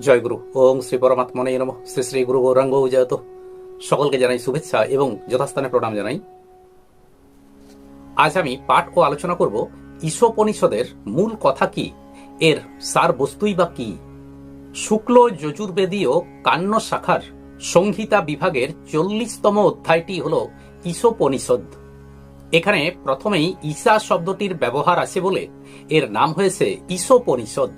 জয় গুরু ওং শ্রী পরমাত্মনে নম। শ্রী শ্রী গুরু গৌরাঙ্গ জয়ত সকলকে জানাই শুভেচ্ছা এবং যথাস্থানে প্রণাম জানাই। আজ আমি পাঠ ও আলোচনা করব ঈশোপনিষদের মূল কথা কি, এর সার বস্তুই বা কি? শুক্ল যজুর্বেদীয় কান্ন শাখার সংহিতা বিভাগের চল্লিশতম অধ্যায়টি হল ঈশোপনিষদ। এখানে প্রথমেই ঈশা শব্দটির ব্যবহার আছে বলে। এর নাম হয়েছে ঈশোপনিষদ।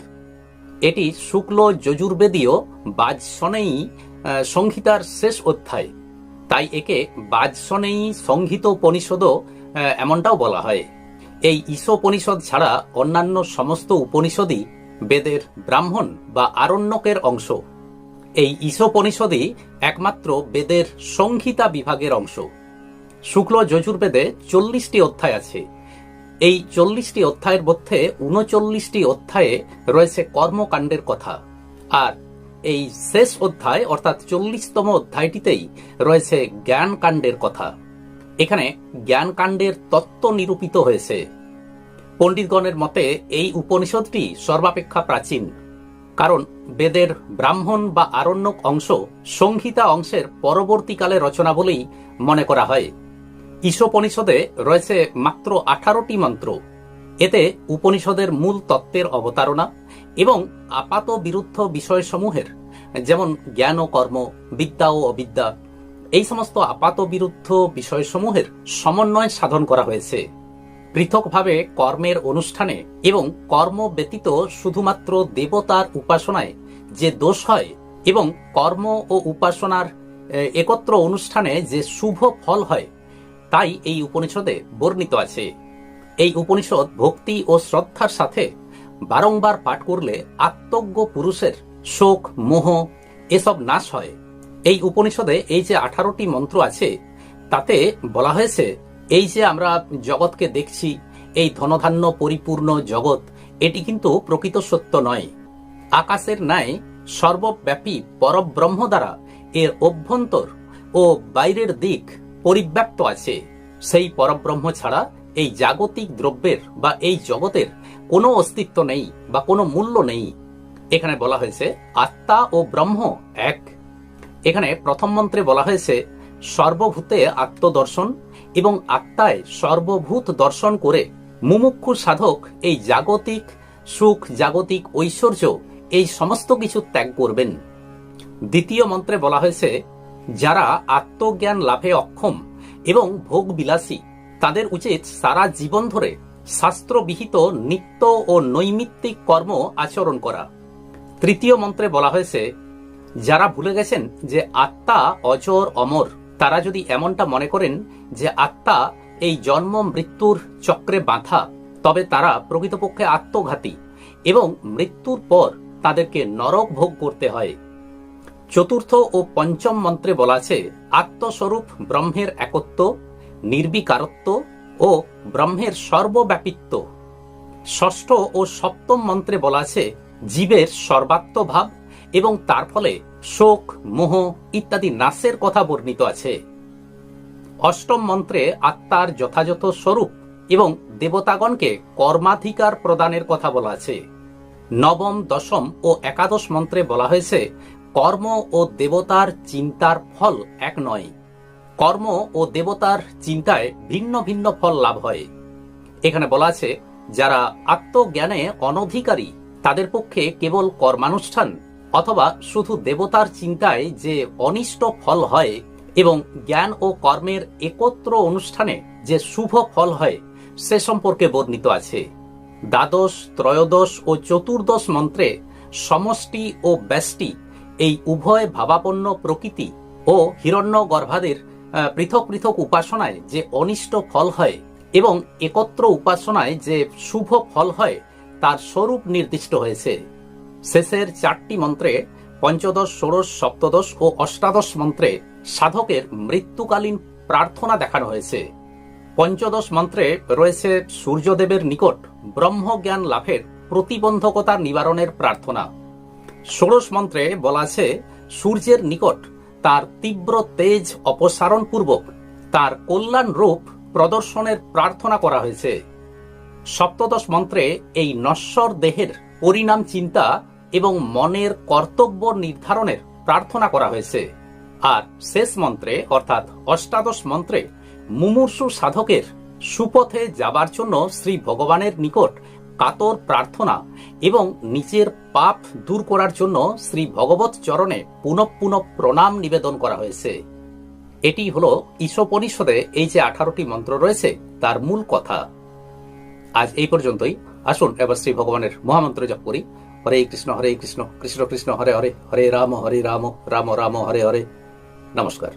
এটি শুক্ল যজুর্বেদীয় বাজসনেই সংহিতার শেষ অধ্যায়। তাই একে বাজসনেই সংহিত উপনিষদও এমনটাও বলা হয়। এই ঈশোপনিষদ ছাড়া অন্যান্য সমস্ত উপনিষদই বেদের ব্রাহ্মণ বা আরণ্যকের অংশ। এই ঈশোপনিষদই একমাত্র বেদের সংহিতা বিভাগের অংশ। শুক্ল যজুর্বেদে চল্লিশটি অধ্যায় আছে। এই চল্লিশটি অধ্যায়ের মধ্যে উনচল্লিশটি অধ্যায়ে রয়েছে কর্মকাণ্ডের কথা। আর এই শেষ অধ্যায়, অর্থাৎ চল্লিশতম অধ্যায়টিতেই রয়েছে জ্ঞানকাণ্ডের কথা। এখানে জ্ঞানকাণ্ডের তত্ত্ব নিরূপিত হয়েছে। পণ্ডিতগণের মতে এই উপনিষদটি সর্বাপেক্ষা প্রাচীন, কারণ বেদের ব্রাহ্মণ বা আরণ্যক অংশ সংহিতা অংশের পরবর্তীকালে রচনা বলেই মনে করা হয়। ঈশোপনিষদে রয়েছে মাত্র আঠারোটি মন্ত্র। এতে উপনিষদের মূল তত্ত্বের অবতারণা এবং আপাত বিরুদ্ধ বিষয়সমূহের, যেমন জ্ঞান ও কর্ম, বিদ্যা ও অবিদ্যা, এই সমস্ত আপাত বিরুদ্ধ বিষয়সমূহের সমন্বয় সাধন করা হয়েছে। পৃথকভাবে কর্মের অনুষ্ঠানে এবং কর্ম ব্যতীত শুধুমাত্র দেবতার উপাসনায় যে দোষ হয় এবং কর্ম ও উপাসনার একত্র অনুষ্ঠানে যে শুভ ফল হয় তাই এই উপনিষদে বর্ণিত আছে। এই উপনিষদ ভক্তি ও শ্রদ্ধার সাথে বারংবার পাঠ করলে আত্মজ্ঞ পুরুষের শোক, মোহ এসব নাশ হয়। এই উপনিষদে এই যে আঠারোটি মন্ত্র আছে, তাতে বলা হয়েছে, এই যে আমরা জগৎকে দেখছি, এই ধনধান্য পরিপূর্ণ জগৎ, এটি কিন্তু প্রকৃত সত্য নয়। আকাশের ন্যায় সর্বব্যাপী পরব্রহ্ম দ্বারা এর অভ্যন্তর ও বাইরের দিক পরিব্যাপ্ত আছে। সেই পরব্রহ্ম ছাড়া এই জাগতিক দ্রব্যের বা এই জগতের কোনো অস্তিত্ব নেই বা কোনো মূল্য নেই। এখানে বলা হয়েছে, আত্মা ও ব্রহ্ম এক। এখানে প্রথম মন্ত্রে বলা হয়েছে, সর্বভূতে আত্মদর্শন এবং আত্মায় সর্বভূত দর্শন করে মুমুক্ষু সাধক এই জাগতিক, সুখ, জাগতিক ঐশ্বর্য এই সমস্ত কিছু ত্যাগ করবেন। দ্বিতীয় মন্ত্রে বলা হয়েছে যারা আত্মজ্ঞান লাভে অক্ষম এবং ভোগ বিলাসী তাদের উচিত সারা জীবন ধরে শাস্ত্রবিহিত নিত্য ও নৈমিত্তিক কর্ম আচরণ করা। তৃতীয় মন্ত্রে বলা হয়েছে, যারা ভুলে গেছেন যে আত্মা অজর অমর, তারা যদি এমনটা মনে করেন যে আত্মা এই জন্ম মৃত্যুর চক্রে বাঁধা, তবে তারা প্রকৃতপক্ষে আত্মঘাতী এবং মৃত্যুর পর তাদেরকে নরক ভোগ করতে হয়। চতুর্থ ও পঞ্চম মন্ত্রে বলা আছে, আত্মস্বরূপ ব্রহ্মের একত্ব, নির্বিকারত্ব ও ব্রহ্মের সর্বব্যাপিত্ব। ষষ্ঠ ও সপ্তম মন্ত্রে বলা আছে, জীবের সর্বাত্মভাব এবং তার ফলে শোক, মোহ ইত্যাদি নাশের কথা বর্ণিত আছে। অষ্টম মন্ত্রে আত্মার যথাযথ স্বরূপ এবং দেবতাগণকে কর্মাধিকার প্রদানের কথা বলা আছে। নবম, দশম ও একাদশ মন্ত্রে বলা হয়েছে কর্ম ও দেবতার চিন্তার ফল এক নয়। কর্ম ও দেবতার চিন্তায় ভিন্ন ভিন্ন ফল লাভ হয়। এখানে বলা আছে, যারা আত্মজ্ঞানে অনধিকারী, তাদের পক্ষে কেবল কর্মানুষ্ঠান অথবা শুধু দেবতার চিন্তায় যে অনিষ্ট ফল হয় এবং জ্ঞান ও কর্মের একত্র অনুষ্ঠানে যে শুভ ফল হয়, সে সম্পর্কে বর্ণিত আছে। দ্বাদশ, ত্রয়োদশ ও চতুর্দশ মন্ত্রে সমষ্টি ও ব্যষ্টি এই উভয় ভাবাপন্ন প্রকৃতি ও হিরণ্য গর্ভাদের পৃথক পৃথক উপাসনায় যে অনিষ্ট ফল হয় এবং একত্র উপাসনায় যে শুভ ফল হয়, তার স্বরূপ নির্দিষ্ট হয়েছে। শেষের চারটি মন্ত্রে পঞ্চদশ, ষোড়শ, সপ্তদশ ও অষ্টাদশ মন্ত্রে সাধকের মৃত্যুকালীন প্রার্থনা দেখানো হয়েছে। পঞ্চদশ মন্ত্রে রয়েছে সূর্যদেবের নিকট ব্রহ্মজ্ঞান লাভের প্রতিবন্ধকতা নিবারণের প্রার্থনা। ষোড়শ মন্ত্রে বলা আছে, সূর্যের নিকট তার তীব্র তেজ অপসারণ পূর্বক তার কল্যাণ রূপ প্রদর্শনের প্রার্থনা করা হয়েছে। সপ্তদশ মন্ত্রে এই নশ্বর দেহের পরিণাম চিন্তা এবং মনের কর্তব্য নির্ধারণের প্রার্থনা করা হয়েছে। আর শেষ মন্ত্রে, অর্থাৎ অষ্টাদশ মন্ত্রে, মুমূর্ষু সাধকের সুপথে যাবার জন্য শ্রী ভগবানের নিকট কাতর প্রার্থনা এবং নিজের পাপ দূর করার জন্য শ্রী ভগবত চরণে পুনঃ পুনঃ প্রণাম নিবেদন করা হয়েছে। এটি হলো ঈশোপনিষদে এই যে আঠারোটি মন্ত্র রয়েছে, তার মূল কথা। আজ এই পর্যন্তই। আসুন, এবার শ্রী ভগবানের মহামন্ত্র জপ করি। হরে কৃষ্ণ হরে কৃষ্ণ কৃষ্ণ কৃষ্ণ, হরে হরে হরে রাম হরে রাম রাম রাম, হরে হরে। নমস্কার।